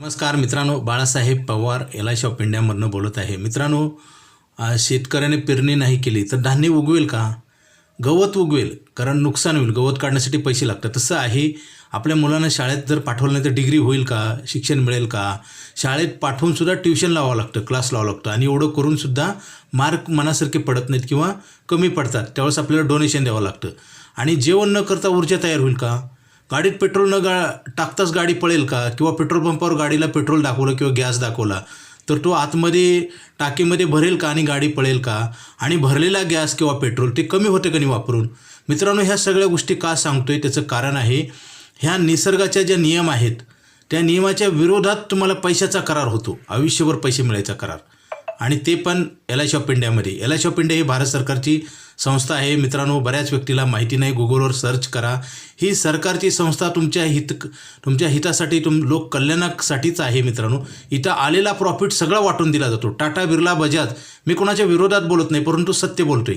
नमस्कार मित्रांनो Balasaheb Pawar L I C of इंडियामधनं बोलत आहे. मित्रांनो शेतकऱ्याने पेरणी नाही केली तर धान्य उगवेल का? गवत उगवेल कारण नुकसान होईल. गवत काढण्यासाठी पैसे लागतात. तसं आहे आपल्या मुलांना शाळेत जर पाठवलं नाही तर डिग्री होईल का? शिक्षण मिळेल का? शाळेत पाठवूनसुद्धा ट्युशन लावावं लागतं क्लास लावावं लागतं आणि एवढं करूनसुद्धा मार्क मनासारखे पडत नाहीत किंवा कमी पडतात. त्यावेळेस आपल्याला डोनेशन द्यावं लागतं. आणि जेवण न करता ऊर्जा तयार होईल का? गाडीत पेट्रोल न गा टाकताच गाडी पळेल का? किंवा पेट्रोल पंपावर गाडीला पेट्रोल दाखवलं किंवा गॅस दाखवला तर तो आतमध्ये टाकीमध्ये भरेल का आणि गाडी पळेल का? आणि भरलेला गॅस किंवा पेट्रोल ते कमी होते का नाही वापरून? मित्रांनो ह्या सगळ्या गोष्टी का सांगतोय? त्याचं कारण आहे ह्या निसर्गाच्या ज्या नियम आहेत त्या नियमाच्या विरोधात तुम्हाला पैशाचा करार होतो. आयुष्यभर पैसे मिळायचा करार. आणि ते पण एल आय ऑफ इंडियामध्ये एल आय ऑफ इंडिया ही भारत सरकारची संस्था आहे. मित्रांनो बऱ्याच व्यक्तीला माहिती नाही. गुगलवर सर्च करा. ही सरकारची संस्था तुमच्या हित तुमच्या हितासाठी तुम लोक कल्याणासाठीच आहे मित्रांनो. इथं आलेला प्रॉफिट सगळा वाटून दिला जातो. टाटा बिर्ला बजाज. मी कोणाच्या विरोधात बोलत नाही परंतु सत्य बोलतोय.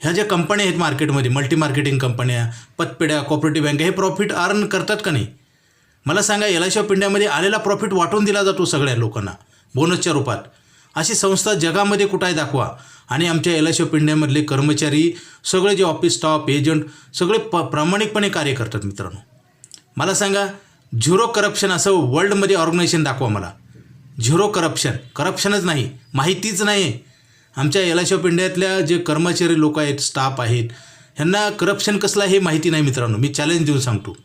ह्या ज्या कंपन्या आहेत मार्केटमध्ये मल्टी मार्केटिंग कंपन्या पतपेढ्या कॉपरेटिव्ह बँक हे प्रॉफिट अर्न करतात का नाही? मला सांगा एल आय ऑफ इंडियामध्ये आलेला प्रॉफिट वाटून दिला जातो सगळ्या लोकांना बोनसच्या रूपात. अशी संस्था जगामध्ये कुठं आहे दाखवा. आणि आमच्या एल आय शॉप कर्मचारी सगळे जे ऑफिस स्टाफ एजंट सगळे प प्रामाणिकपणे कार्य करतात मित्रांनो. मला सांगा झिरो करप्शन असं वर्ल्डमध्ये ऑर्गनायझेशन दाखवा मला. झिरो करप्शन करप्शनच नाही. माहितीच नाही आमच्या एल आय ऑफ इंडियातल्या जे कर्मचारी लोक आहेत स्टाफ आहेत ह्यांना करप्शन कसलं आहे हे माहिती नाही मित्रांनो. मी चॅलेंज देऊन सांगतो.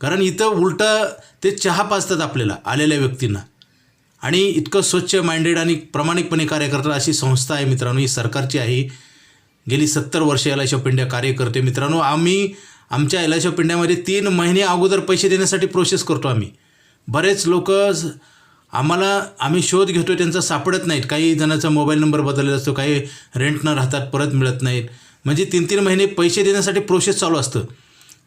कारण इथं उलटं ते चहा पाजतात आपल्याला आलेल्या व्यक्तींना. आणि इतकं स्वच्छ माइंडेड आणि प्रामाणिकपणे कार्य करतात अशी संस्था आहे मित्रांनो. ही सरकारची आहे. गेली सत्तर वर्ष एल आय पिंड्या इंडिया कार्य करते. मित्रांनो आम्ही आमच्या एल आय पिंड्यामध्ये इंडियामध्ये तीन महिने अगोदर पैसे देण्यासाठी प्रोसेस करतो आम्ही. बरेच लोक आम्हाला आम्ही शोध घेतो त्यांचा सापडत नाहीत. काही जणांचा मोबाईल नंबर बदललेला असतो काही रेंट न राहतात परत मिळत नाहीत. म्हणजे तीन तीन महिने पैसे देण्यासाठी प्रोसेस चालू असतं.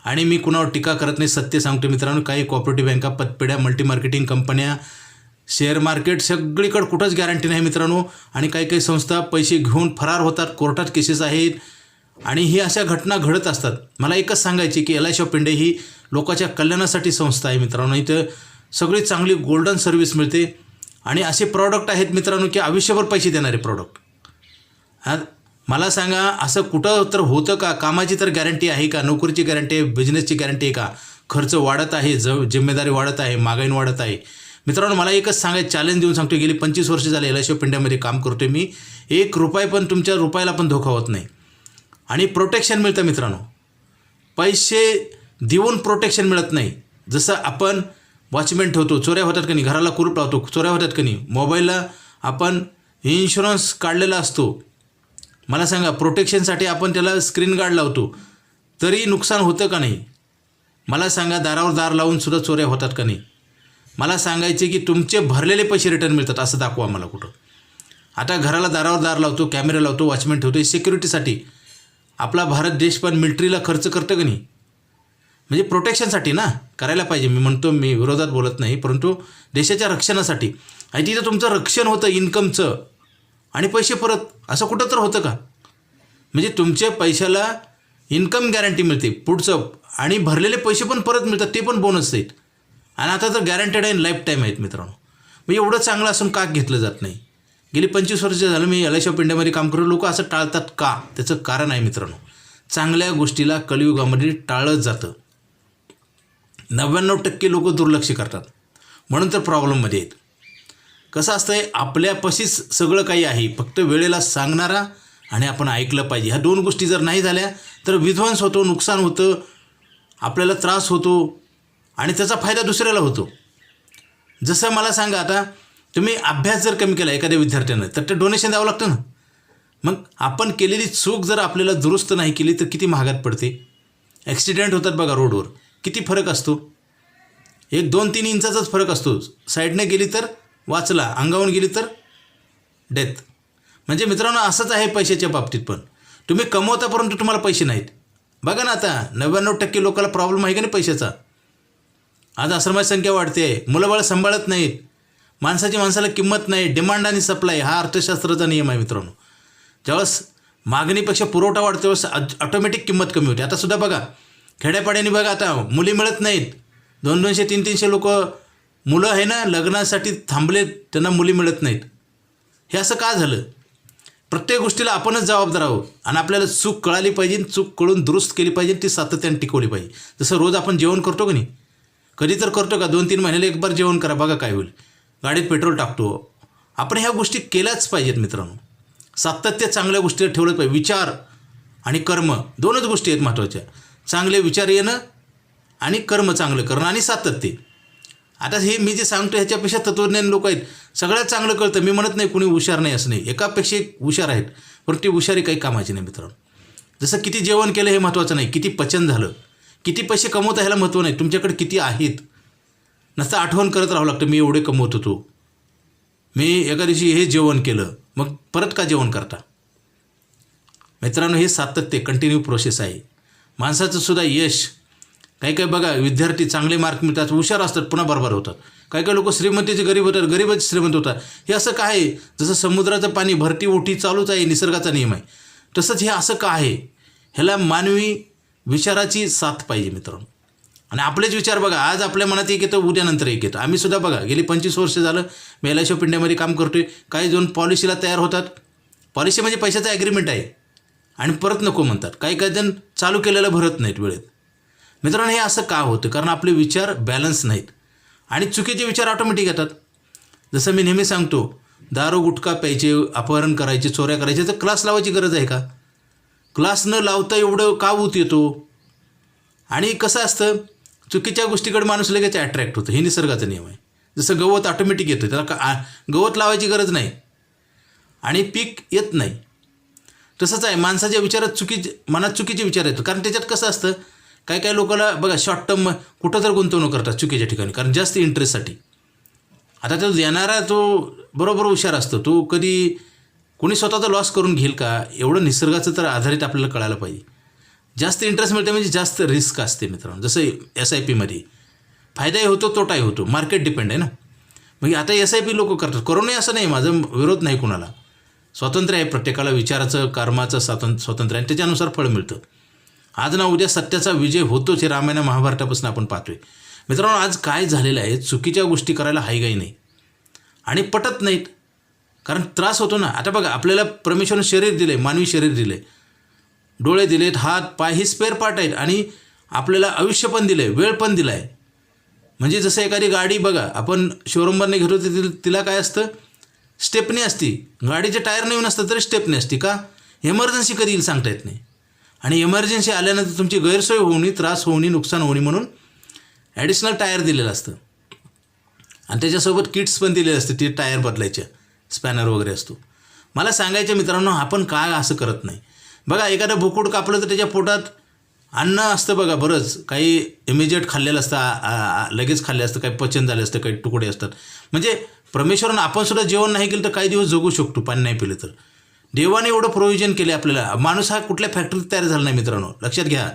आणि मी कुणावर टीका करत नाही सत्य सांगतो मित्रांनो. काही कॉपरेटिव्ह बँका पतपेढ्या मल्टी मार्केटिंग कंपन्या शेअर मार्केट सगळीकडे कुठंच गॅरंटी नाही मित्रांनो. आणि काही काही संस्था पैसे घेऊन फरार होतात कोर्टात केसेस आहेत. आणि ही अशा घटना घडत असतात. मला एकच सांगायची की L I C of India ही लोकांच्या कल्याणासाठी संस्था आहे मित्रांनो. इथं सगळी चांगली गोल्डन सर्व्हिस मिळते. आणि असे प्रॉडक्ट आहेत मित्रांनो की आयुष्यभर पैसे देणारे प्रॉडक्ट हा मला सांगा असं कुठं तर होतं का? कामाची तर गॅरंटी आहे का? नोकरीची गॅरंटी आहे बिझनेसची गॅरंटी आहे का? खर्च वाढत आहे ज जिम्मेदारी वाढत आहे मागाई वाढत आहे. मित्रांनो मला एकच सांगायचं चॅलेंज देऊन सांगतो गेली पंचवीस वर्ष झाले एल आय ऑफ इंडियामध्ये काम करतोय मी. एक रुपये पण तुमच्या रुपयाला पण धोका होत नाही. आणि प्रोटेक्शन मिळतं मित्रांनो. पैसे देऊन प्रोटेक्शन मिळत नाही. जसं आपण वॉचमॅन ठेवतो चोऱ्या होतात का नाही घराला कुरूप लावतो चोऱ्या होतात का नाही मोबाईलला आपण इन्शुरन्स काढलेला असतो. मला सांगा प्रोटेक्शनसाठी आपण त्याला स्क्रीन गार्ड लावतो. तरी नुकसान होतं का नाही? मला सांगा दारावर दार लावून सुद्धा चोऱ्या होतात का नाही मला सांगायचे की तुमचे भरलेले पैसे रिटर्न मिळतात असं दाखवा मला कुठं. आता घराला दारावर दार लावतो कॅमेरा लावतो वॉचमॅन ठेवतो सिक्युरिटीसाठी आपला भारत देश पण मिलिटरीला खर्च करतं का नाही? म्हणजे प्रोटेक्शनसाठी ना करायला पाहिजे. मी म्हणतो मी विरोधात बोलत नाही परंतु देशाच्या रक्षणासाठी. आणि तिथं तुमचं रक्षण होतं इन्कमचं. आणि पैसे परत असं कुठं तर होतं का? म्हणजे तुमच्या पैशाला इन्कम गॅरंटी मिळते पुढचं. आणि भरलेले पैसे पण परत मिळतात ते पण बोनस आहेत. आणि आता तर गॅरंटेड आहे लाईफ टाईम आहेत मित्रांनो. मग एवढं चांगलं असून का घेतलं जात नाही? गेली पंचवीस वर्ष झालं मी एल आय ऑफ इंडियामध्ये काम करू लोक असं टाळतात का? त्याचं कारण आहे मित्रांनो चांगल्या गोष्टीला कलियुगामध्ये टाळत जातं. नव्याण्णव टक्के लोक दुर्लक्ष करतात. म्हणून तर प्रॉब्लेममध्ये आहेत. कसं असतंय आपल्यापाशीच सगळं काही आहे. फक्त वेळेला सांगणारा आणि आपण ऐकलं पाहिजे. ह्या दोन गोष्टी जर नाही झाल्या तर विध्वंस होतो नुकसान होतं आपल्याला त्रास होतो. आणि त्याचा फायदा दुसऱ्याला होतो. जसं मला सांगा आता तुम्ही अभ्यास जर कमी केला एखाद्या विद्यार्थ्यानं तर ते डोनेशन द्यावं लागतं ना. मग आपण केलेली चूक जर आपल्याला दुरुस्त नाही केली तर किती महागात पडते? ॲक्सिडेंट होतात बघा रोडवर किती फरक असतो? एक दोन तीन इंचाचाच फरक असतो. साईडने गेली तर वाचला अंगावून गेली तर डेथ म्हणजे मित्रांनो असंच आहे पैशाच्या बाबतीत पण. तुम्ही कमवता परंतु तुम्हाला पैसे नाहीत. बघा ना आता नव्याण्णव टक्के लोकांना प्रॉब्लेम आहे का नाही पैशाचा? आज आश्रमाची संख्या वाढते. मुलंबाळ सांभाळत नाहीत. माणसाची माणसाला किंमत नाही. डिमांड आणि सप्लाय हा अर्थशास्त्राचा नियम आहे मित्रांनो. ज्यावेळेस मागणीपेक्षा पुरवठा वाढतो त्यावेळेस ऑटोमॅटिक किंमत कमी होते. आता सुद्धा बघा खेड्यापाड्याने बघा आता मुली मिळत नाहीत. दोन दोनशे तीन तीनशे लोक मुलं आहे ना लग्नासाठी थांबले त्यांना मुली मिळत नाहीत. हे असं का झालं? प्रत्येक गोष्टीला आपणच जबाबदार आहोत. आणि आपल्याला चूक कळाली पाहिजे चूक कळून दुरुस्त केली पाहिजे ती सातत्याने टिकवली पाहिजे. जसं रोज आपण जेवण करतो की नाही? कधी तर करतो का? दोन तीन महिन्याला एक बार जेवण करा बघा काय होईल. गाडीत पेट्रोल टाकतो. आपण ह्या गोष्टी केल्याच पाहिजेत मित्रांनो. सातत्य चांगल्या गोष्टीला ठेवलंच पाहिजे. विचार आणि कर्म दोनच गोष्टी आहेत महत्त्वाच्या. चांगले विचार येणं आणि कर्म चांगलं करणं आणि सातत्य. आता हे मी जे सांगतो ह्याच्यापेक्षा तत्त्वज्ञान लोक आहेत. सगळ्यात चांगलं कळतं. मी म्हणत नाही कुणी हुशार नाही असं नाही. एकापेक्षा एक हुशार आहेत. पण ती हुशारी काही कामाची नाही मित्रांनो. जसं किती जेवण केलं हे महत्त्वाचं नाही. किती पचन झालं. किती पैसे कमवता ह्याला महत्त्व नाही. तुमच्याकडे किती आहेत? नसतं आठवण करत राहावं लागतं मी एवढे कमवत होतो मी एका दिवशी हे जेवण केलं मग परत का जेवण करता? मित्रांनो हे सातत्य कंटिन्यू प्रोसेस आहे. माणसाचं सुद्धा यश काही काही बघा विद्यार्थी चांगले मार्क मिळतात हुशार असतात पुन्हा बरोबर होतात. काही काही लोक श्रीमंतीचे गरीब होतात गरीबच श्रीमंत होतात. हे असं काय आहे? जसं समुद्राचं पाणी भरती ओठी चालूच आहे निसर्गाचा नियम आहे. तसंच हे असं का आहे? ह्याला मानवी विचाराची साथ पाहिजे मित्रांनो. आणि आपलेच विचार बघा आज आपल्या मनात एक येतो उद्यानंतर एक येतं. आम्ही सुद्धा बघा गेली पंचवीस वर्ष झालं मी एल आय ऑफ इंडियामध्ये काम करतोय. काही जण पॉलिसीला तयार होतात. पॉलिसी म्हणजे पैशाचा ॲग्रीमेंट आहे. आणि परत नको म्हणतात. काही काही जण चालू केलेलं भरत नाहीत वेळेत. मित्रांनो हे असं का होतं? कारण आपले विचार बॅलन्स नाहीत. आणि चुकीचे विचार ऑटोमॅटिक येतात. जसं मी नेहमी सांगतो दारू गुटखा प्यायचे अपहरण करायचे चोऱ्या करायचे तर क्लास लावायची गरज आहे का? क्लास न लावता एवढं का ऊत येतो? आणि कसं असतं चुकीच्या गोष्टीकडे माणूस लगेच अट्रॅक्ट होतं. हे निसर्गाचा नियम आहे. जसं गवत ऑटोमॅटिक येतं त्याला का गवत लावायची गरज नाही. आणि पीक येत नाही. तसंच आहे माणसाच्या विचारात चुकीचे मनात चुकीचे विचार येतो कारण त्याच्यात कसं असतं काही काही लोकांना बघा शॉर्ट टर्म कुठं तर गुंतवणूक करतात चुकीच्या ठिकाणी. कारण जास्त इंटरेस्टसाठी आता तो येणारा तो बरोबर हुशार असतो तो कधी कोणी स्वतःचा लॉस करून घेईल का? एवढं निसर्गाचं तर आधारित आपल्याला कळायला पाहिजे. जास्त इंटरेस्ट मिळते म्हणजे जास्त रिस्क असते मित्रांनो. जसं एस आय पीमध्ये फायदाही होतो तोटाही होतो. मार्केट डिपेंड आहे ना. मग आता एस आय पी लोक करतात. करू नये असं नाही माझं विरोध नाही कुणाला. स्वातंत्र्य आहे प्रत्येकाला विचाराचं कर्माचं स्वातंत्र्य स्वातंत्र्य आहे. आणि त्याच्यानुसार फळ मिळतं. आज ना उद्या सत्याचा विजय होतोच हे रामायण महाभारतापासून आपण पाहतोय. मित्रांनो आज काय झालेलं आहे? चुकीच्या गोष्टी करायला हायगाई नाही. आणि पटत नाहीत. कारण त्रास होतो ना. आता बघा आपल्याला परमेश्वरनं शरीर दिले मानवी शरीर दिले डोळे दिलेत हात पाय ही स्पेअर पार्ट आहेत आणि आपल्याला आयुष्य पण दिलं आहे वेळ पण दिला आहे म्हणजे जसं एखादी गाडी बघा आपण शोरूमवरने घेतो तर तिला तिला काय असतं? स्टेपनी असती. गाडीचे टायर नवीन असतं तरी स्टेपनी असती का? एमर्जन्सी कधी येईल सांगता येत नाही. आणि एमर्जन्सी आल्यानंतर तुमची गैरसोय होऊ त्रास होऊ नुकसान होऊ नये म्हणून ॲडिशनल टायर दिलेलं असतं. आणि त्याच्यासोबत किट्स पण दिलेले असते ते टायर बदलायच्या. स्पॅनर वगैरे असतो. मला सांगायच्या मित्रांनो आपण काय असं करत नाही. बघा एखादं बोकुड कापलं तर त्याच्या पोटात अन्न असतं बघा बरंच. काही इमिजिएट खाल्लेलं असतं लगेच खाल्ले असतं काही पचन झाले असतं काही तुकडे असतात. म्हणजे परमेश्वरानं आपण सुद्धा जेवण नाही केलं तर काही दिवस जगू शकतो पाणी नाही पिलं तर. देवाने एवढं प्रोव्हिजन केले आपल्याला. माणूस हा कुठल्या फॅक्टरीत तयार झाला नाही मित्रांनो? लक्षात घ्या.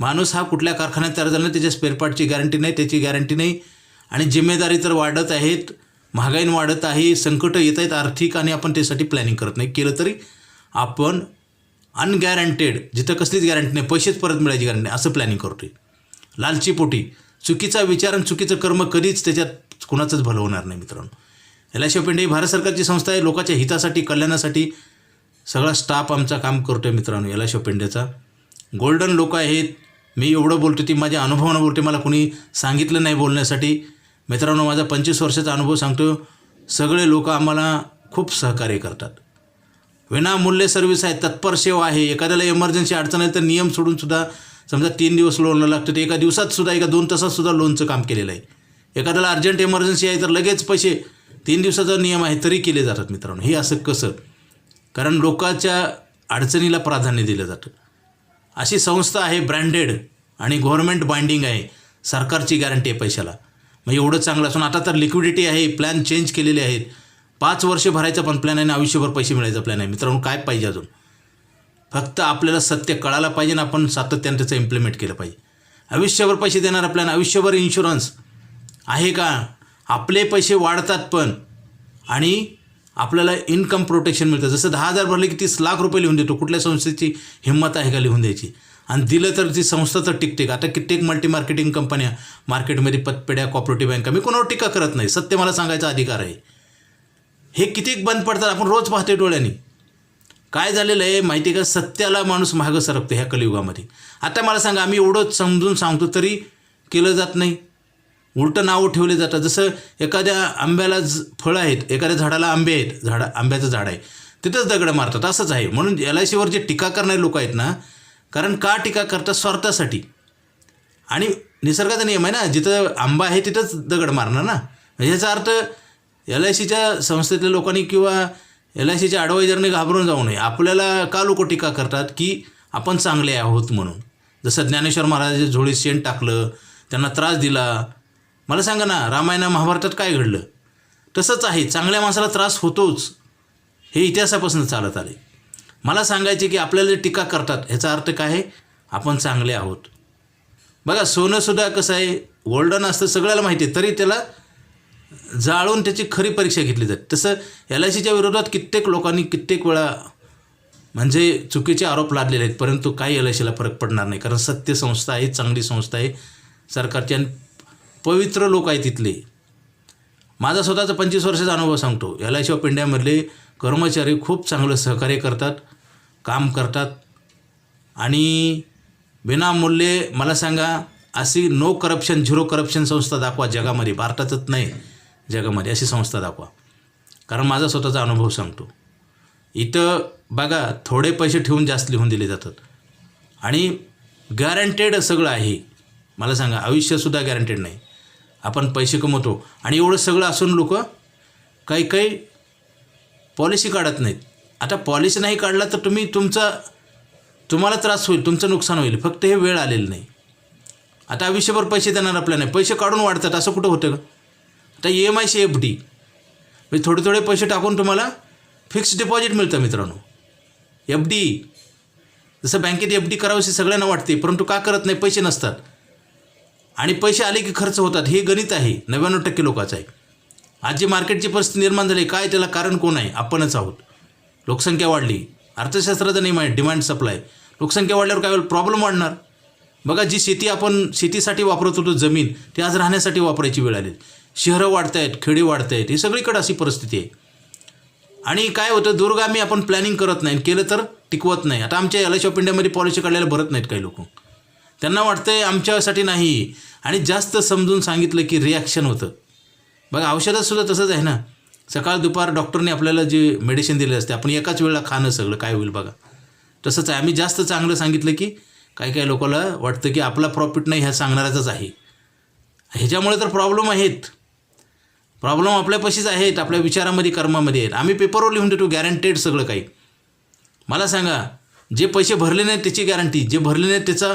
माणूस हा कुठल्या कारखान्यात तयार झाला नाही त्याच्या स्पेअरपार्टची गॅरंटी नाही त्याची गॅरंटी नाही. आणि जिम्मेदारी तर वाढत आहेत. महागाईन वाढत आहे संकटं येत आहेत आर्थिक आणि आपण त्यासाठी प्लॅनिंग करत नाही. केलं तरी आपण अनगॅरंटेड जिथं कसलीच गॅरंटी नाही पैसेच परत मिळायची गॅरंटी नाही असं प्लॅनिंग करतोय. लालची पोटी. चुकीचा विचार आणि चुकीचं कर्म कधीच त्याच्यात कुणाचंच भलं होणार नाही मित्रांनो. L I C of India ही भारत सरकारची संस्था आहे लोकांच्या हितासाठी कल्याणासाठी सगळा स्टाफ आमचा काम करतो आहे मित्रांनो एल आय सी ऑफ इंडियाचा. गोल्डन लोक आहेत. मी एवढं बोलतो ती माझ्या अनुभवानं बोलते मला कुणी सांगितलं नाही बोलण्यासाठी. मित्रांनो माझा पंचवीस वर्षाचा अनुभव सांगतो सगळे लोक आम्हाला खूप सहकार्य करतात. विनामूल्य सर्व्हिस आहे तत्पर सेवा आहे एखाद्याला इमर्जन्सी अडचण आहे तर नियम सोडून सुद्धा समजा तीन दिवस लोनला लागतं ते एका दिवसात सुद्धा एका दोन तासात सुद्धा लोनचं काम केलेलं आहे. एखाद्याला अर्जंट इमर्जन्सी आहे तर लगेच पैसे तीन दिवसाचा नियम आहे तरी केले जातात मित्रांनो. हे असं कसं? कारण लोकांच्या अडचणीला प्राधान्य दिलं जातं. अशी संस्था आहे ब्रँडेड आणि गव्हर्नमेंट बाइंडिंग आहे सरकारची गॅरंटी आहे पैशाला. मग एवढं चांगलं असून आता तर लिक्विडिटी आहे प्लॅन चेंज केलेले आहेत. पाच वर्ष भरायचा पण प्लॅन आहे आणि आयुष्यभर पैसे मिळायचा प्लॅन आहे. मित्रांनो काय पाहिजे अजून? फक्त आपल्याला सत्य कळायला पाहिजे आणि आपण सातत्याने त्याचं इम्प्लिमेंट केलं पाहिजे. आयुष्यभर पैसे देणारा प्लॅन आयुष्यभर इन्शुरन्स आहे का? आपले पैसे वाढतात पण आणि आपल्याला इन्कम प्रोटेक्शन मिळतं. जसं दहा हजार भरले की तीस लाख रुपये लिहून देतो. कुठल्या संस्थेची हिंमत आहे का लिहून द्यायची? आणि दिलं तर ती संस्था तर टिकते. आता कित्येक मल्टी मार्केटिंग कंपन्या मार्केटमध्ये पतपेड्या कॉपरेटिव्ह बँका मी कोणावर टीका करत नाही. सत्य मला सांगायचा अधिकार आहे. हे कितीक बंद पडतात? आपण रोज पाहते डोळ्यांनी. काय झालेलं आहे माहिती आहे का? सत्याला माणूस मागं सरकतो ह्या कलियुगामध्ये. आता मला सांगा आम्ही एवढं समजून सांगतो तरी केलं जात नाही. उलटं नावं ठेवले जातात. जसं एखाद्या आंब्याला ज फळं आहेत. एखाद्या झाडाला आंबे आहेत. झाडा आंब्याचं झाड आहे. तिथंच दगडं मारतात. असंच आहे. म्हणून एल आय सीवर जे टीका करणारे लोक आहेत ना कारण का टीका करतात स्वार्थासाठी? आणि निसर्गाचा नियम आहे ना जिथं आंबा आहे तिथंच दगड मारणार ना? म्हणजे याचा अर्थ एल आय सीच्या संस्थेतल्या लोकांनी किंवा एल आय सीच्या ॲडवायझरने घाबरून जाऊ नये. आपल्याला का लोक टीका करतात की आपण चांगले आहोत म्हणून? जसं ज्ञानेश्वर महाराजांच्या झोळीत शेण टाकलं त्यांना त्रास दिला. मला सांगा ना रामायणा महाभारतात काय घडलं? तसंच आहे चांगल्या माणसाला त्रास होतोच. हे इतिहासापासून चालत आले मला सांगायचे की आपल्याला जे टीका करतात ह्याचा अर्थ काय आहे? आपण चांगले आहोत. बघा सोनंसुद्धा कसं आहे? गोल्डन असतं सगळ्याला माहिती आहे. तरी त्याला जाळून त्याची खरी परीक्षा घेतली जाते. तसं एल आय सीच्या विरोधात कित्येक लोकांनी कित्येक वेळा म्हणजे चुकीचे आरोप लादलेले आहेत. परंतु काही एल आय सीला फरक पडणार नाही. कारण सत्य संस्था आहे चांगली संस्था आहे. सरकारची आणि पवित्र लोक आहेत तिथले. माझा स्वतःचा पंचवीस वर्षाचा अनुभव सांगतो. एल आय सी ऑफ इंडियामधले कर्मचारी खूप चांगलं सहकार्य करतात. काम करतात. आणि विनामूल्य मला सांगा अशी नो करप्शन झिरो करप्शन संस्था दाखवा जगामध्ये. भारतातच नाही जगामध्ये. अशी संस्था दाखवा. कारण माझा स्वतःचा अनुभव सांगतो. इथं बघा थोडे पैसे ठेवून जास्त लिहून दिले जातात. आणि गॅरंटेड सगळं आहे. मला सांगा आयुष्यसुद्धा गॅरंटेड नाही. आपण पैसे कमवतो. आणि एवढं सगळं असून लोक काही काही पॉलिसी काढत नाहीत. आता पॉलिसी नाही काढला तर तुम्ही तुमचा तुम्हाला त्रास होईल तुमचं नुकसान होईल. फक्त हे वेळ आलेलं नाही. आता आयुष्यभर पैसे देणार आपल्या नाही. पैसे काढून वाढतात असं कुठं होतं का? आता ई एम आयची एफ डी म्हणजे थोडे थोडे पैसे टाकून तुम्हाला फिक्स डिपॉझिट मिळतं मित्रांनो. एफ डी जसं बँकेत एफ डी करावीशी सगळ्यांना वाटते परंतु का करत नाही? पैसे नसतात. आणि पैसे आले की खर्च होतात. हे गणित आहे. नव्याण्णव टक्के लोकांचं आहे. आज जी मार्केटची परिस्थिती निर्माण झाली काय त्याला कारण कोण आहे? आपणच आहोत. लोकसंख्या वाढली. अर्थशास्त्राचं नियम आहे डिमांड सप्लाय लोकसंख्या वाढल्यावर काय होईल? प्रॉब्लेम वाढणार. बघा जी शेती आपण शेतीसाठी वापरत होतो जमीन ती आज राहण्यासाठी वापरायची वेळ आली. शहरं वाढत आहेत खेडी वाढत आहेत ही सगळीकडे अशी परिस्थिती आहे. आणि काय होतं? दूरगामी आपण प्लॅनिंग करत नाही. केलं तर टिकवत नाही. आता आमच्या एल ऑफ इंडियामध्ये पॉलिसी काढलेल्या भरत नाहीत काही लोक. त्यांना वाटतंय आमच्यासाठी नाही. आणि जास्त समजून सांगितलं की रिॲक्शन होतं. बघा औषधात सुद्धा तसंच आहे ना? सकाळ दुपार डॉक्टरने आपल्याला जे मेडिसिन दिले असते आपण एकाच वेळेला खाणं सगळं काय होईल बघा. तसंच आहे. आम्ही जास्त चांगलं सांगितलं की काही काही लोकांना वाटतं की आपला प्रॉफिट नाही ह्या सांगणाऱ्याचाच आहे. ह्याच्यामुळे तर प्रॉब्लेम आहेत. प्रॉब्लेम आपल्यापाशीच आहेत आपल्या विचारामध्ये कर्मामध्ये आहेत. आम्ही पेपरवर लिहून देतो गॅरंटेड सगळं काही. मला सांगा जे पैसे भरले नाहीत त्याची गॅरंटी जे भरले नाहीत त्याचा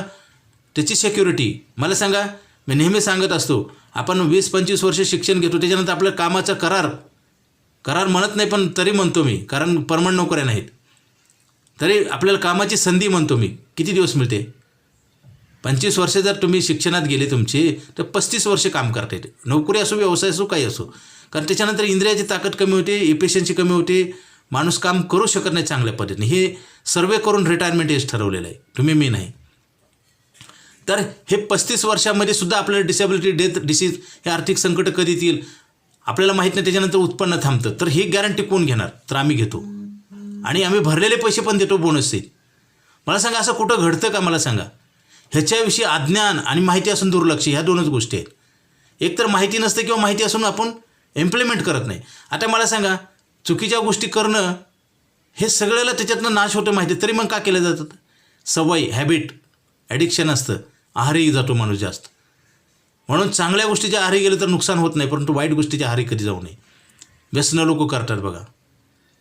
त्याची सिक्युरिटी मला सांगा मी नेहमी सांगत असतो आपण वीस पंचवीस वर्ष शिक्षण घेतो त्याच्यानंतर आपल्या कामाचा करार करार म्हणत नाही पण तरी म्हणतो मी. कारण परमनंट नोकऱ्या नाहीत. तरी आपल्याला कामाची संधी म्हणतो मी. किती दिवस मिळते? पंचवीस वर्ष जर तुम्ही शिक्षणात गेले तुमची तर पस्तीस वर्ष काम करता येते. नोकरी असो व्यवसाय असो काही असो. कारण त्याच्यानंतर इंद्रियाची ताकद कमी होते इफिशियन्सी कमी होते. माणूस काम करू शकत नाही चांगल्या पद्धतीने. हे सर्वे करून रिटायरमेंट एज ठरवलेलं आहे. तुम्ही मी नाही. तर हे पस्तीस वर्षामध्ये सुद्धा आपल्याला डिसेबिलिटी डेथ डिसीज हे आर्थिक संकट कधी येतील? आपल्याला माहीत नाही त्याच्यानंतर उत्पन्न थांबतं. तर ही गॅरंटी कोण घेणार? तर आम्ही घेतो. आणि आम्ही भरलेले पैसे पण देतो बोनस मला सांगा असं कुठं घडतं का? मला सांगा. ह्याच्याविषयी अज्ञान आणि माहिती असून दुर्लक्ष ह्या दोनच गोष्टी आहेत. एक तर माहिती नसते किंवा माहिती असून आपण इम्प्लिमेंट करत नाही. आता मला सांगा चुकीच्या गोष्टी करणं हे सगळ्याला त्याच्यातनं नाश होतं माहिती तरी मग का केलं जातं? सवय हॅबिट ॲडिक्शन असतं. आहारही जातो माणूस जास्त. म्हणून चांगल्या गोष्टीच्या आहारी गेलं तर नुकसान होत नाही परंतु वाईट गोष्टीच्या आहारी कधी जाऊ नये. व्यसनं लोक करतात बघा.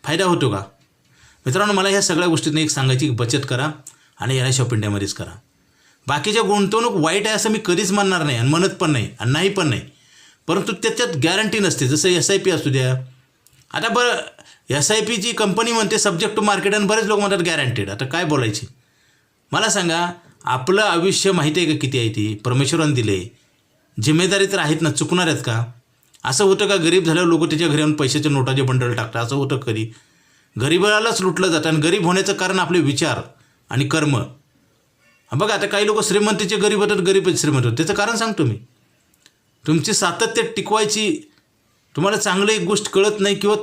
फायदा होतो का? मित्रांनो मला ह्या सगळ्या गोष्टींनी एक सांगायची बचत करा आणि याला शॉप इंडियामध्येच करा. बाकीच्या गुंतवणूक वाईट आहे असं मी कधीच म्हणणार नाही आणि म्हणत पण नाही आणि नाही पण नाही. परंतु त्याच्यात गॅरंटी नसते. जसं एस आय पी असू द्या. आता बरं एस आय पीची कंपनी म्हणते सब्जेक्ट टू मार्केट आणि बरेच लोक म्हणतात गॅरंटेड आता काय बोलायची? मला सांगा आपलं आयुष्य माहिती आहे का किती आहे ती? परमेश्वरानं दिले जिम्मेदारी तर आहेत ना चुकणार आहेत का? असं होतं का गरीब झाल्यावर लोक त्याच्या घरी येऊन पैशाच्या नोटाचे बंडल टाकतात? असं होतं कधी? गरीबालाच लुटलं जातं आणि गरीब होण्याचं कारण आपले विचार आणि कर्म. बघा आता काही लोक श्रीमंतीचे गरीब होतात गरीबच श्रीमंत होतात. त्याचं कारण सांगतो मी. तुमची सातत्य टिकवायची तुम्हाला चांगलं एक गोष्ट कळत नाही किंवा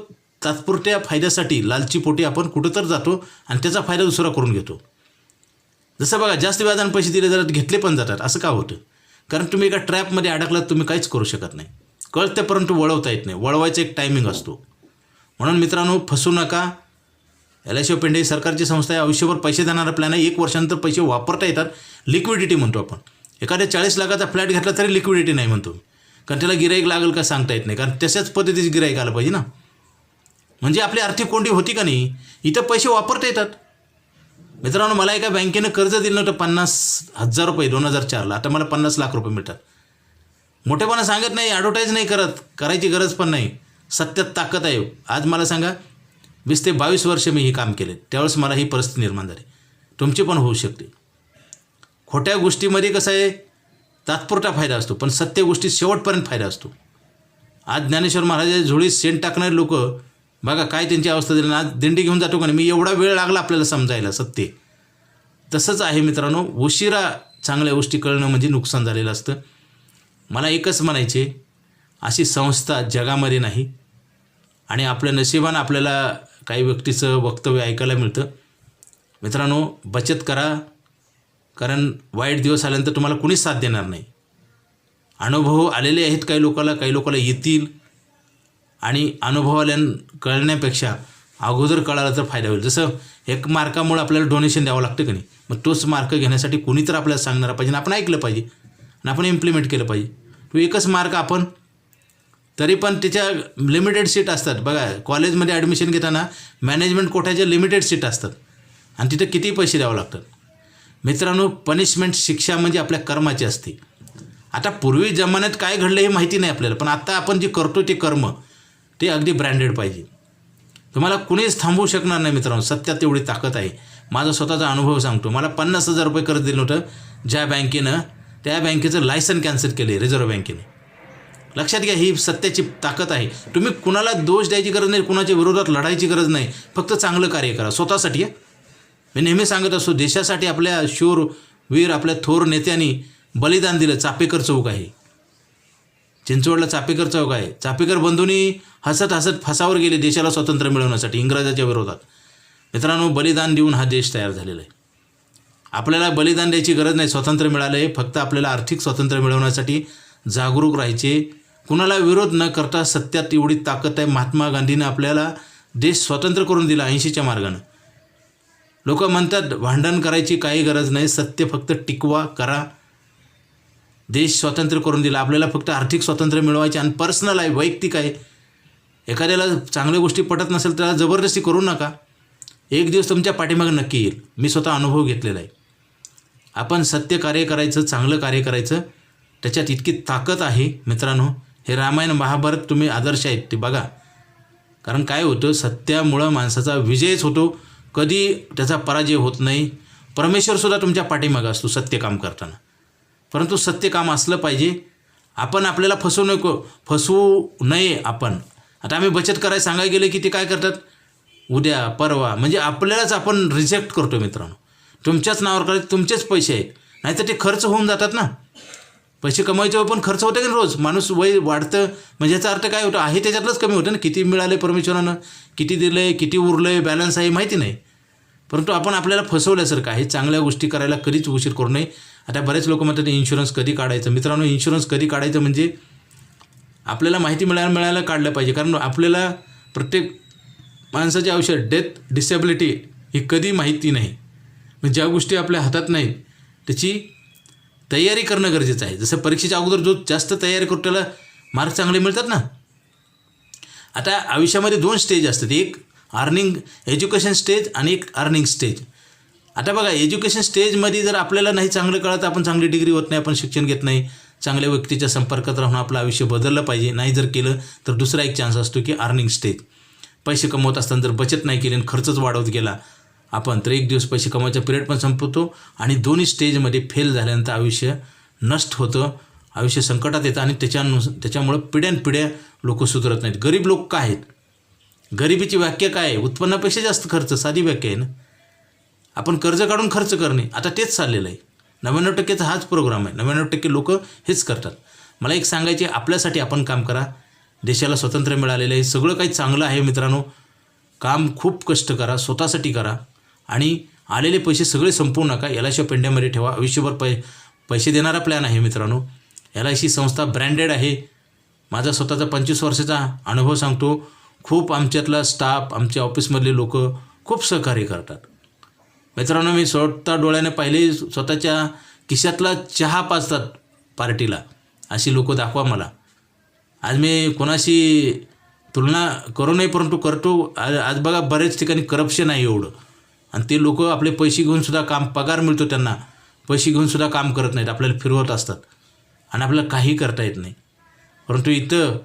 तात्पुरत्या फायद्यासाठी लालची पोटी आपण कुठं तर जातो आणि त्याचा फायदा दुसरा करून घेतो. जसं बघा जास्त व्याजाने पैसे दिले जातात घेतले पण जातात. असं का होतं? कारण तुम्ही एका ट्रॅपमध्ये अडकलात तुम्ही काहीच करू शकत नाही. कळते परंतु वळवता येत नाही. वळवायचा एक टायमिंग असतो. म्हणून मित्रांनो फसू नका. एल आय सी पेंडे ही सरकारची संस्था आहे. आयुष्यभर पैसे देणारा प्लॅन आहे. एक वर्षानंतर पैसे वापरता येतात. लिक्विडिटी म्हणतो आपण. एखाद्या चाळीस लाखाचा फ्लॅट घेतला तरी लिक्विडिटी नाही म्हणतो कारण त्याला गिराईक लागेल का सांगता येत नाही. कारण तशाच पद्धतीची गिराईक आलं पाहिजे ना. म्हणजे आपली आर्थिक कोंडी होती का नाही? इथं पैसे वापरता येतात. मित्रांनो मला एका बँकेनं कर्ज दिलं होतं पन्नास हजार रुपये दोन हजार चारला. आता मला पन्नास लाख रुपये मिळतात. मोठेपणा सांगत नाही ॲडव्हर्टाईज नाही करत. करायची गरज पण नाही. सत्यात ताकद आहे. आज मला सांगा वीस ते बावीस वर्ष मी हे काम केले. त्यावेळेस मला ही परिस्थिती निर्माण झाली. तुमची पण होऊ शकते. खोट्या गोष्टीमध्ये कसं आहे तात्पुरता फायदा असतो पण सत्य गोष्टी शेवटपर्यंत फायदा असतो. आज ज्ञानेश्वर महाराजांच्या झोळीत सेंट टाकणारे लोक बघा काय त्यांची अवस्था दिली ना दिंडी घेऊन जातो का नाही? मी एवढा वेळ लागला आपल्याला समजायला सत्य तसंच आहे मित्रांनो उशिरा चांगल्या गोष्टी कळणं म्हणजे नुकसान झालेलं असतं. मला एकच म्हणायचे अशी संस्था जगामध्ये नाही. आणि आपल्या नशिबानं आपल्याला काही व्यक्तीचं वक्तव्य ऐकायला मिळतं. मित्रांनो बचत करा कारण वाईट दिवस आल्यानंतर तुम्हाला कुणीच साथ देणार नाही. अनुभव आलेले आहेत काही लोकाला काही लोकाला येतील. आणि अनुभवाल्या कळण्यापेक्षा अगोदर कळाला तर फायदा होईल. जसं एक मार्कामुळे आपल्याला डोनेशन द्यावं लागतं की नाही मग तोच मार्क घेण्यासाठी कोणी तर आपल्याला सांगणारा पाहिजे आणि आपण ऐकलं पाहिजे आणि आपण इम्प्लिमेंट केलं पाहिजे. तो एकच मार्क आपण तरी पण त्याच्या लिमिटेड सीट असतात. बघा कॉलेजमध्ये ॲडमिशन घेताना मॅनेजमेंट कोठ्याच्या लिमिटेड सीट असतात आणि तिथं किती पैसे द्यावं लागतात? मित्रांनो पनिशमेंट शिक्षा म्हणजे आपल्या कर्माची असते. आता पूर्वी जमान्यात काय घडलं हे माहिती नाही आपल्याला पण आता आपण जे करतो ते कर्म. ते अगदी ब्रँडेड पाहिजे. तुम्हाला कुणीच थांबवू शकणार नाही मित्रांनो सत्यात तेवढी ताकद आहे. माझा स्वतःचा अनुभव सांगतो मला पन्नास हजार रुपये कर्ज दिलं होतं ज्या बँकेनं त्या बँकेचं लायसन कॅन्सल केले रिझर्व्ह बँकेने. लक्षात घ्या ही सत्याची ताकद आहे. तुम्ही कुणाला दोष द्यायची गरज नाही कुणाच्या विरोधात लढायची गरज नाही फक्त चांगलं कार्य करा. स्वतःसाठी मी नेहमी सांगत असतो देशासाठी आपल्या शूर वीर आपल्या थोर नेत्यांनी बलिदान दिलं चापेकर चौक आहे. चिंचवडला चापेकर चौक आहे. चापेकर बंधूंनी हसत हसत फासावर गेले देशाला स्वातंत्र्य मिळवण्यासाठी इंग्रजाच्या विरोधात. मित्रांनो बलिदान देऊन हा देश तयार झालेला आहे. आपल्याला बलिदान द्यायची गरज नाही स्वातंत्र्य मिळालं आहे. फक्त आपल्याला आर्थिक स्वातंत्र्य मिळवण्यासाठी जागरूक राहायचे. कुणाला विरोध न करता सत्यात एवढी ताकद आहे. महात्मा गांधीनं आपल्याला देश स्वतंत्र करून दिला ऐंशीच्या मार्गानं. लोक म्हणतात भांडण करायची काही गरज नाही. सत्य फक्त टिकवा करा. देश स्वातंत्र्य करून दिला. आपल्याला फक्त आर्थिक स्वातंत्र्य मिळवायचे आणि पर्सनल आहे वैयक्तिक आहे. एखाद्याला चांगल्या गोष्टी पटत नसेल त्याला जबरदस्ती करू नका. एक दिवस तुमच्या पाठीमागं नक्की येईल. मी स्वतः अनुभव घेतलेला आहे. आपण सत्य कार्य करायचं चांगलं कार्य करायचं त्याच्यात इतकी ताकद आहे मित्रांनो. हे रामायण महाभारत तुम्ही आदर्श आहेत ते बघा. कारण काय होतं? सत्यामुळं माणसाचा विजयच होतो. कधी त्याचा पराजय होत नाही. परमेश्वरसुद्धा तुमच्या पाठीमागं असतो सत्य काम करताना. परंतु सत्य काम असलं पाहिजे. आपण आपल्याला फसवू नको फसवू नये आपण. आता आम्ही बचत करायला सांगायला गेले की ते काय करतात? उद्या परवा म्हणजे आपल्यालाच आपण रिजेक्ट करतो मित्रांनो. तुमच्याच नावावर करायचे तुमचेच पैसे आहेत. नाहीतर ते खर्च होऊन जातात ना. पैसे कमवायचे पण खर्च होते की रोज? माणूस वय वाढतं म्हणजे याचा अर्थ काय होतो? आहे त्याच्यातलंच कमी होतं ना. किती मिळाले परमेश्वरानं किती दिलं? आहे किती उरलं? आहे बॅलन्स आहे? माहिती नाही. परंतु आपण आपल्याला फसवल्यासारखं आहे चांगल्या गोष्टी करायला कधीच उशीर करू नये. आता बरेच लोक म्हणतात इन्शुरन्स कधी काढायचं? मित्रांनो इन्शुरन्स कधी काढायचं म्हणजे आपल्याला माहिती मिळायला मिळायला काढलं पाहिजे. कारण आपल्याला प्रत्येक माणसाचे आयुष्यात डेथ डिसेबिलिटी ही कधी माहिती नाही. मग ज्या गोष्टी आपल्या हातात नाहीत त्याची तयारी करणं गरजेचं आहे. जसं परीक्षेच्या अगोदर जो जास्त तयारी करतो त्याला मार्क चांगले मिळतात ना? आता आयुष्यामध्ये दोन स्टेज असतात. एक अर्निंग एज्युकेशन स्टेज आणि एक अर्निंग स्टेज आता बघा एज्युकेशन स्टेजमध्ये जर आपल्याला नाही चांगलं कळत आपण चांगली डिग्री होत नाही आपण शिक्षण घेत नाही चांगल्या व्यक्तीच्या संपर्कात राहून आपलं आयुष्य बदललं पाहिजे नाही जर केलं तर दुसरा एक चान्स असतो की अर्निंग स्टेज पैसे कमवत असताना जर बचत नाही केली आणि खर्चच वाढवत गेला आपण तर एक दिवस पैसे कमवायचा पिरियड पण संपवतो आणि दोन्ही स्टेजमध्ये फेल झाल्यानंतर आयुष्य नष्ट होतं आयुष्य संकटात येतं आणि त्याच्यानु त्याच्यामुळं पिढ्यानपिढ्या लोक सुधरत नाहीत. गरीब लोक काय आहेत? गरिबीची व्याख्या काय आहे? उत्पन्नापेक्षा जास्त खर्च साधी व्याख्या आहे ना? आपण कर्ज काढून खर्च करणे आता तेच चाललेलं आहे. नव्याण्णव टक्केचा हाच प्रोग्राम आहे. नव्याण्णव टक्के लोक हेच करतात. मला एक सांगायचे आपल्यासाठी आपण काम करा. देशाला स्वातंत्र्य मिळालेलं आहे. सगळं काही चांगलं आहे मित्रांनो. काम खूप कष्ट करा स्वतःसाठी करा. आणि आलेले पैसे सगळे संपवू नका. एल आय सी पेंड्यामध्ये ठेवा. आयुष्यभर पै पैसे देणारा प्लॅन आहे मित्रांनो. एल आय सी संस्था ब्रँडेड आहे. माझा स्वतःचा पंचवीस वर्षाचा अनुभव सांगतो. खूप आमच्यातला स्टाफ आमच्या ऑफिसमधले लोक खूप सहकार्य करतात. मित्रांनो मी स्वतः डोळ्याने पाहिले स्वतःच्या खिशातला चहा पाजतात पार्टीला. अशी लोक दाखवा मला. आज मी कोणाशी तुलना करू नये परंतु करतो. आज आज बघा बरेच ठिकाणी करप्शन आहे एवढं. आणि ते लोक आपले पैसे घेऊन सुद्धा काम पगार मिळतो त्यांना. पैसे घेऊन सुद्धा काम करत नाहीत आपल्याला फिरवत असतात. आणि आपल्याला काही करता येत नाही. परंतु इथं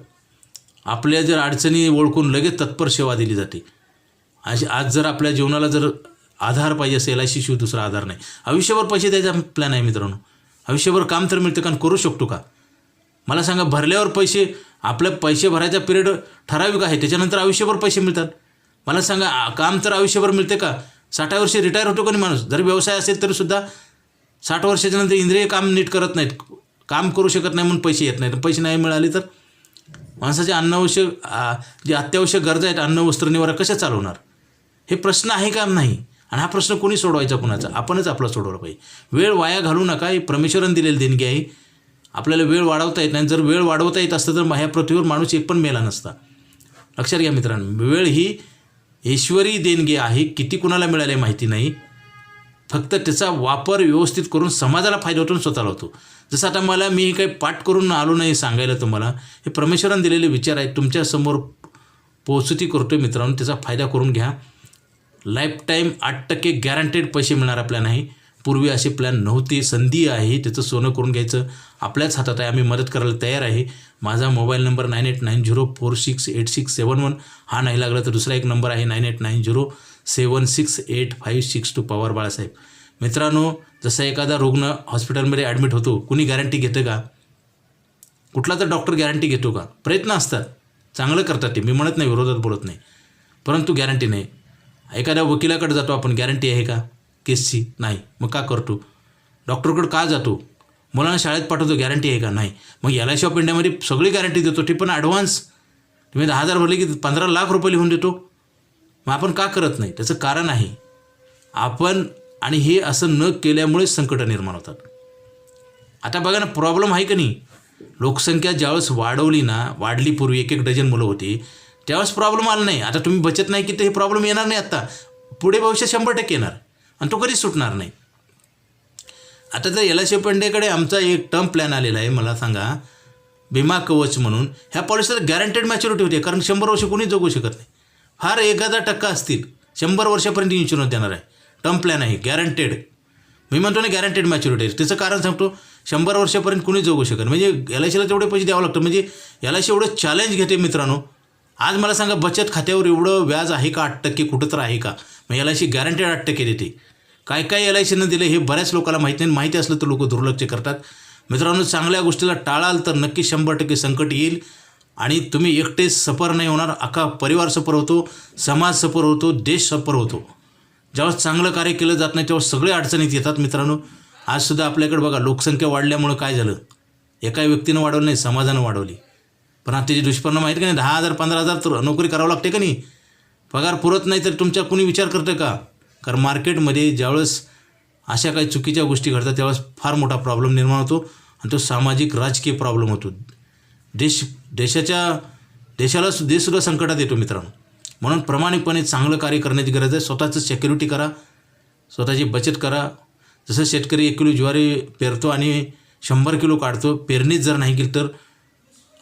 आपल्या जर अडचणी ओळखून लगेच तत्पर सेवा दिली जाते. आज आज जर आपल्या जीवनाला जर आधार पाहिजे असेल आय शिवाय दुसरा आधार नाही. आयुष्यभर पैसे द्यायचा प्लॅन आहे मित्रांनो. आयुष्यभर काम तर मिळतं कारण करू शकतो का? मला सांगा भरल्यावर पैसे आपल्या पैसे भरायचा पिरियड ठराविक आहे त्याच्यानंतर आयुष्यभर पैसे मिळतात. मला सांगा काम तर आयुष्यभर मिळते का? साठा वर्षे रिटायर होतो का नाही माणूस? जर व्यवसाय असेल तरी सुद्धा साठ वर्षाच्या नंतर इंद्रिय काम नीट करत नाहीत. काम करू शकत नाही म्हणून पैसे येत नाहीत. पैसे नाही मिळाले तर? माणसाचे अन्नावश्यक जे अत्यावश्यक गरजा आहेत अन्न वस्त्र निवारा कशा चालवणार? हे प्रश्न आहे का? नाही. आणि हा प्रश्न कोणी सोडवायचा कुणाचा? आपणच आपला सोडवला पाहिजे. वेळ वाया घालू नका ही परमेश्वरानं दिलेली देणगी आहे. आपल्याला वेळ वाढवता येत नाही. जर वेळ वाढवता येत असतं तर ह्या पृथ्वीवर माणूस एक पण मेला नसता. लक्षात घ्या मित्रांनो वेळ ही ईश्वरी देणगी आहे. किती कुणाला मिळाले माहिती नाही. फक्त त्याचा वापर व्यवस्थित करून समाजाला फायदा होतो स्वतःला होतो. जसं आता मला मी काही पाठ करून आलो नाही सांगायला तुम्हाला. हे परमेश्वरानं दिलेले विचार आहेत. तुमच्यासमोर पोचती करतो मित्रांनो. त्याचा फायदा करून घ्या. लाईफ टाईम आठ टक्के गॅरंटेड पैसे मिळणार आपल्याला नाही. पूर्वी असे प्लॅन नव्हते. संधी आहे. त्याचं सोनं करून घ्यायचं आपल्याच हातात आहे. आम्ही मदत करायला तयार आहे. माझा mobile number nine eight nine zero four six eight six seven one हा नाही लागला तर दुसरा एक नंबर आहे nine eight nine zero seven six eight five six two Pawar Balasaheb. मित्रांनो जसा एखादा रुग्ण हॉस्पिटलमध्ये ॲडमिट होतो कुणी गॅरंटी घेतं का? कुठला तर डॉक्टर गॅरंटी घेतो का? प्रयत्न असतात. चांगलं करतात ते. मी म्हणत नाही विरोधात बोलत नाही. परंतु गॅरंटी नाही. एखाद्या वकिलाकडे जातो आपण गॅरंटी आहे का? केसची नाही. मग का करतो? डॉक्टरकडे का जातो? मुलांना शाळेत पाठवतो गॅरंटी आहे का? नाही. मग एल आय सी ऑफ इंडियामध्ये सगळी गॅरंटी देतो. ती पण ॲडव्हान्स तुम्ही दहा हजार भरले की पंधरा लाख रुपये लिहून देतो. मग आपण का करत नाही? त्याचं कारण आहे आपण आणि हे असं न केल्यामुळे संकटं निर्माण होतात. आता बघा ना प्रॉब्लेम आहे का नाही? लोकसंख्या ज्यावेळेस वाढवली ना वाढली पूर्वी एक एक डझन मुलं होती. त्यावेळेस प्रॉब्लेम आला नाही. आता तुम्ही बचत नाही की ते हे प्रॉब्लेम येणार नाही आत्ता पुढे भविष्यात शंभर टक्के येणार. आणि तो कधीच सुटणार नाही. आता तर एल आय सी पंडेकडे आमचा एक टर्म प्लॅन आलेला आहे मला सांगा. विमा कवच म्हणून. ह्या पॉलिसीला गॅरंटेड मॅच्युरिटी होती कारण शंभर वर्ष कोणी जगू शकत नाही. फार एक हजार टक्का असतील शंभर वर्षापर्यंत इन्शुरन्स देणार आहे. टर्म प्लॅन आहे गॅरंटेड मी म्हणतो ना गॅरंटेड मॅच्युरिटी आहे. त्याचं कारण सांगतो शंभर वर्षापर्यंत कुणी जगू शकत म्हणजे एल आय सीला तेवढे पैसे द्यावं लागतं. म्हणजे एल आय सी एवढं चॅलेंज घेते मित्रांनो. आज मला सांगा बचत खात्यावर एवढं व्याज आहे का? आठ टक्के कुठं तर आहे का? मग एल आय सी गॅरंटेड आठ टक्के देते. काय काय एल आय सीनं दिलं हे बऱ्याच लोकांना माहीत नाही. माहिती असलं तर लोक दुर्लक्ष करतात. मित्रांनो चांगल्या गोष्टीला टाळाल तर नक्की शंभर टक्के संकट येईल. आणि तुम्ही एकटेच सफर नाही होणार. अख्खा परिवार सफर होतो. समाज सफर होतो. देश सफर होतो. ज्यावेळेस चांगलं कार्य केलं जात नाही तेव्हा सगळे अडचणीत येतात मित्रांनो. आजसुद्धा आपल्याकडे बघा लोकसंख्या वाढल्यामुळं काय झालं? एका व्यक्तीनं वाढवलं नाही समाजानं वाढवली. पण आता त्याचे दुष्परिणाम आहेत का नाही दहा हजार पंधरा हजार तर नोकरी करावं लागते का नाही? पगार पुरत नाही तर तुमचा कुणी विचार करतं का? कारण मार्केटमध्ये ज्यावेळेस अशा काही चुकीच्या गोष्टी घडतात त्यावेळेस फार मोठा प्रॉब्लेम निर्माण होतो आणि तो सामाजिक राजकीय प्रॉब्लेम होतो. देश देशाच्या देशाला देशसुद्धा संकटात येतो मित्रांनो. म्हणून प्रामाणिकपणे चांगलं कार्य करण्याची गरज आहे. स्वतःचं सेक्युरिटी करा. स्वतःची बचत करा. जसं शेतकरी एक किलो ज्वारी पेरतो आणि शंभर किलो काढतो पेरणीच जर नाही केली तर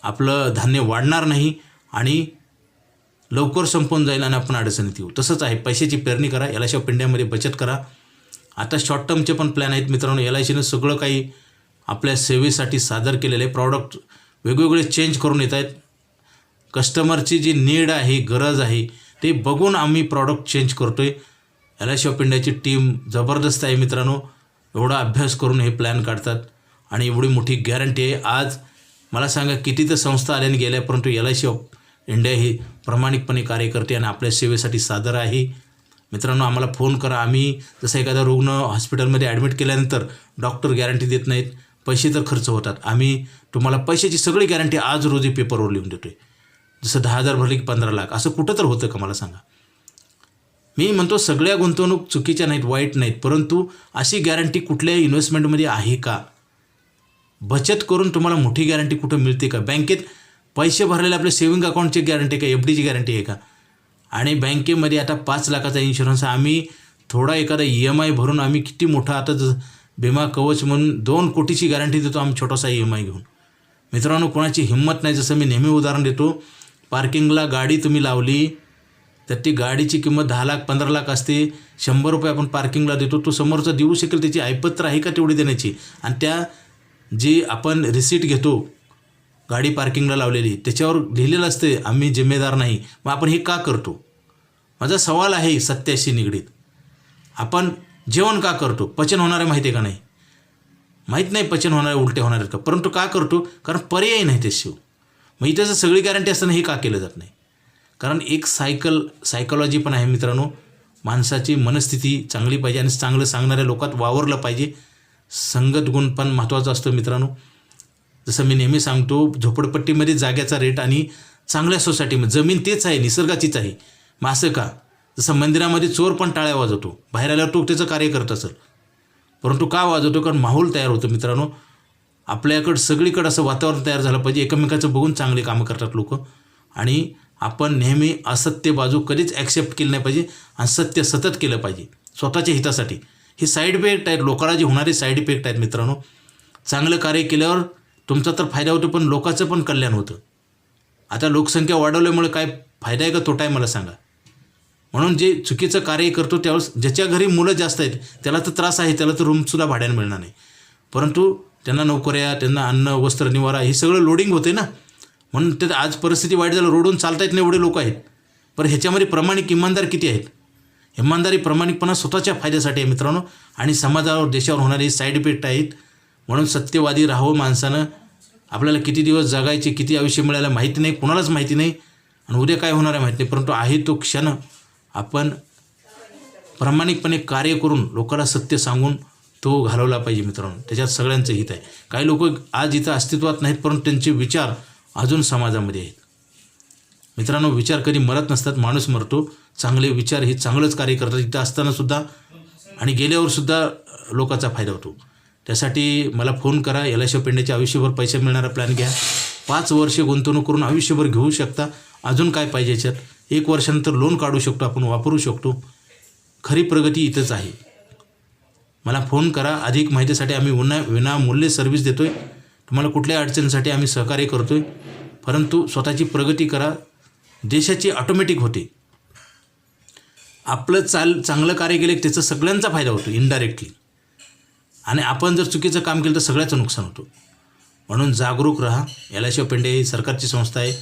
आपलं धान्य वाढणार नाही आणि लवकर संपून जाईल आणि आपण अडचणीत येऊ. तसंच आहे पैशाची पेरणी करा एल आय सी ऑफ इंडियामध्ये बचत करा. आता शॉर्ट टर्मचे पण प्लॅन आहेत मित्रांनो एल आय सीनं सगळं काही आपल्या सेवेसाठी सादर केलेले प्रॉडक्ट वेगवेगळे चेंज करून येत आहेत. कस्टमरची जी नीड आहे गरज आहे ते बघून आम्ही प्रॉडक्ट चेंज करतो आहे एल आय सी ऑफ इंडियाची टीम जबरदस्त आहे मित्रांनो. एवढा अभ्यास करून हे प्लॅन काढतात. आणि एवढी मोठी गॅरंटी आहे. आज मला सांगा किती तर संस्था आल्याने गेल्या परंतु L I C of India ही प्रामाणिकपणे कार्य करते आणि आपल्या सेवेसाठी सादर आहे. मित्रांनो आम्हाला फोन करा. आम्ही जसं एखादा रुग्ण हॉस्पिटलमध्ये ॲडमिट केल्यानंतर डॉक्टर गॅरंटी देत नाहीत. पैसे तर खर्च होतात. आम्ही तुम्हाला पैशाची सगळी गॅरंटी आज रोजी पेपरवर लिहून देतो आहे जसं दहा हजार भरले की पंधरा लाख. असं कुठं तर होतं का मला सांगा? मी म्हणतो सगळ्या गुंतवणूक चुकीच्या नाहीत वाईट नाहीत. परंतु अशी गॅरंटी कुठल्याही इन्व्हेस्टमेंटमध्ये आहे का? बचत करून तुम्हाला मोठी गॅरंटी कुठं मिळते का? बँकेत पैसे भरलेले आपल्या सेविंग अकाउंटची गॅरंटी का? एफ डीची गॅरंटी आहे का? आणि बँकेमध्ये आता पाच लाखाचा इन्शुरन्स आम्ही थोडा एखादा ई एम आय भरून आम्ही किती मोठा आता ज- विमा कवच म्हणून दोन कोटीची गॅरंटी देतो आम्ही छोटासा ई एम आय घेऊन. मित्रांनो कोणाची हिंमत नाही जसं मी नेहमी उदाहरण देतो पार्किंगला गाडी तुम्ही लावली तर ती गाडीची किंमत दहा लाख पंधरा लाख असते. शंभर रुपये आपण पार्किंगला देतो. तो समोरचा देऊ शकेल त्याची ऐपत्र आहे का तेवढी देण्याची? आणि त्या जी आपण रिसीट घेतो गाडी पार्किंगला लावलेली त्याच्यावर लिहिलेलं असते आम्ही जिम्मेदार नाही मग आपण हे का करतो? माझा सवाल आहे सत्याशी निगडीत. आपण जेवण का करतो? पचन होणार आहे माहिती आहे का नाही? माहीत नाही पचन होणार आहे उलटे होणार आहेत का? परंतु का करतो? कारण पर्याय नाही त्याशिव मग इथं जर सगळी गॅरंटी असताना हे का केलं जात नाही? कारण एक सायकल सायकॉलॉजी पण आहे मित्रांनो. माणसाची मनस्थिती चांगली पाहिजे आणि चांगलं सांगणाऱ्या लोकात वावरलं पाहिजे. संगत गुण पण महत्त्वाचा असतो मित्रांनो. जसं मी नेहमी सांगतो झोपडपट्टीमध्ये जाग्याचा रेट आणि चांगल्या सोसायटीमध्ये जमीन तेच आहे निसर्गाचीच आहे. मग असं का? जसं मंदिरामध्ये चोर पण टाळ्या वाजवतो. बाहेर आल्यावर तो त्याचं कार्य करत असेल. परंतु का वाजवतो? कारण माहोल तयार होतो मित्रांनो. आपल्याकडं सगळीकडं असं वातावरण तयार झालं पाहिजे. एकमेकाचं बघून चांगले कामं करतात लोक. आणि आपण नेहमी असत्य बाजू कधीच ॲक्सेप्ट केली नाही पाहिजे. आणि सत्य सतत केलं पाहिजे. स्वतःच्या हितासाठी. हे साईड इफेक्ट आहेत. लोकाला जे होणारे साईड इफेक्ट आहेत मित्रांनो चांगलं कार्य केल्यावर तुमचा तर फायदा होतो पण लोकांचं पण कल्याण होतं. आता लोकसंख्या वाढवल्यामुळे काय फायदा आहे का तोटा आहे मला सांगा. म्हणून जे चुकीचं कार्य करतो त्यावेळेस ज्याच्या घरी मुलं जास्त आहेत त्याला तर त्रास आहे त्याला तर रूमसुद्धा भाड्यानं मिळणार नाही. परंतु त्यांना नोकऱ्या त्यांना अन्न वस्त्र निवारा हे सगळं लोडिंग होते ना. म्हणून त्यात आज परिस्थिती वाईट झालं रोडून चालता येत नाही एवढे लोक आहेत. पण ह्याच्यामध्ये प्रमाणिक इमानदार किती आहेत? इमानदारी प्रामाणिकपणा स्वतःच्या फायद्यासाठी आहे मित्रांनो. आणि समाजावर देशावर होणारे साईड इफेक्ट आहेत. म्हणून सत्यवादी राहावं माणसानं. आपल्याला किती दिवस जगायचे किती आयुष्य मिळायला माहिती नाही कुणालाच माहिती नाही. आणि उद्या काय होणार आहे माहिती नाही. परंतु आहे तो क्षण आपण प्रामाणिकपणे कार्य करून लोकांना सत्य सांगून तो घालवला पाहिजे मित्रांनो. त्याच्यात सगळ्यांचं हित आहे. काही लोक आज इथं अस्तित्वात नाहीत परंतु त्यांचे विचार अजून समाजामध्ये आहेत. मित्रांनो विचार कधी मरत नसतात माणूस मरतो. चांगले विचार हे चांगलंच कार्य करतात. इथं असतानासुद्धा आणि गेल्यावरसुद्धा लोकांचा फायदा होतो. त्यासाठी मला फोन करा. एल आय पेंड्याचे आयुष्यभर पैसे मिळणारा प्लॅन घ्या. पाच वर्षे गुंतवणूक करून आयुष्यभर घेऊ शकता. अजून काय पाहिजे याच्यात? एक वर्षानंतर लोन काढू शकतो आपण वापरू शकतो. खरी प्रगती इथंच आहे. मला फोन करा. अधिक माहितीसाठी आम्ही उन्हा विनामूल्य सर्व्हिस देतो आहे तुम्हाला कुठल्या अडचणीसाठी आम्ही सहकार्य करतो आहे परंतु स्वतःची प्रगती करा. देशाची ऑटोमॅटिक होते. आपलं चाल चांगलं कार्य केलं की त्याचा सगळ्यांचा फायदा होतो इनडायरेक्टली आणि आपण जर चुकीचं काम केलं तर सगळ्याचं नुकसान होतं. म्हणून जागरूक राहा. एल आय सी पेंडे ही सरकारची संस्था आहे.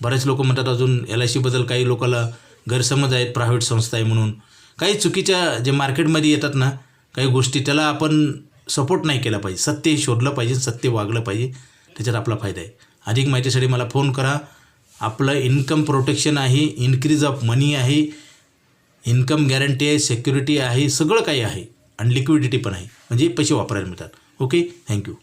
बरेच लोक म्हणतात अजून एल आय सीबद्दल काही लोकांना गैरसमज आहेत प्रायव्हेट संस्था आहे म्हणून. काही चुकीच्या जे मार्केटमध्ये येतात ना काही गोष्टी त्याला आपण सपोर्ट नाही केला पाहिजे. सत्य शोधलं पाहिजे सत्य वागलं पाहिजे. त्याच्यात आपला फायदा आहे. अधिक माहितीसाठी मला फोन करा. आपलं इन्कम प्रोटेक्शन आहे इन्क्रीज ऑफ मनी आहे. इन्कम गॅरंटी आहे सेक्युरिटी आहे सगळं काही आहे. आणि लिक्विडिटी पण आहे. म्हणजे पैसे वापरायला मिळतात. ओके? Thank you.